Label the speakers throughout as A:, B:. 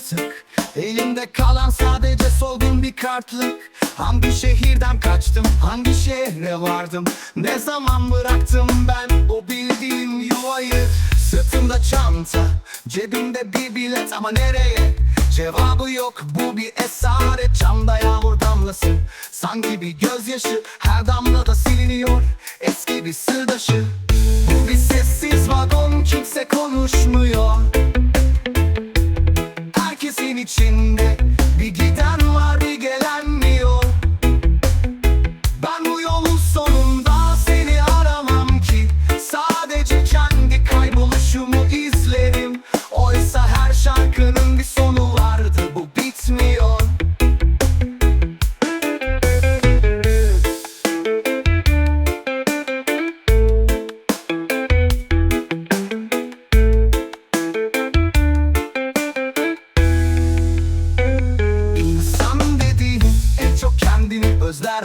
A: yazık Elimde kalan sadece solgun bir kartlık. Hangi şehirden kaçtım, hangi şehre vardım? Ne zaman bıraktım ben o bildiğim yuvayı? Sırtımda çanta, cebimde bir bilet ama nereye? Cevabı yok bu bir esaret Camda yağmur damlası Sanki bir gözyaşı. Her damlada siliniyor Eski bir sırdaşı. Bu bir sessiz vagon Kimse konuşmuyor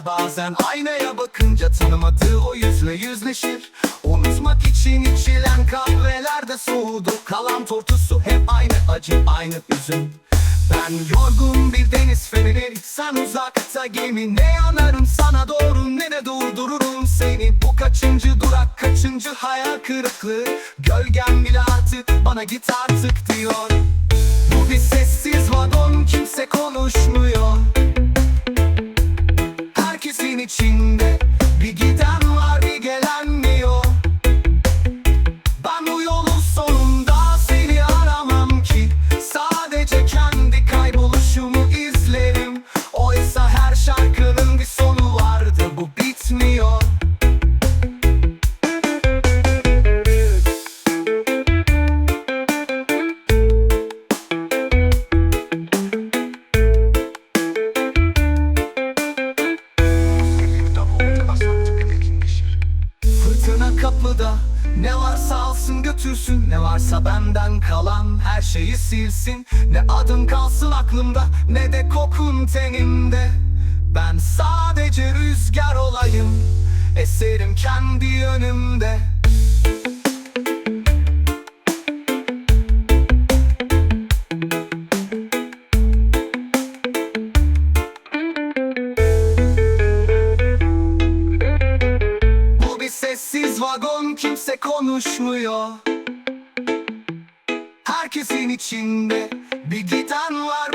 A: bazen Aynaya bakınca tanımadığı o yüzle yüzleşir. Unutmak için içilen kahvelerde soğudu. Kalan tortusu hep aynı acı aynı üzüm. Ben yorgun bir deniz feneri Sen uzakta gemi. Ne yanarım sana doğru ne de durdururum seni. Bu kaçıncı durak kaçıncı hayal kırıklığı? Gölgem bile artık bana git artık diyor alsın götürsün. Ne varsa benden kalan her şeyi silsin. Ne adım kalsın aklımda Ne de kokun tenimde. Ben sadece rüzgar olayım Eserim kendi yönümde Vagon kimse konuşmuyor. Herkesin içinde bir giden var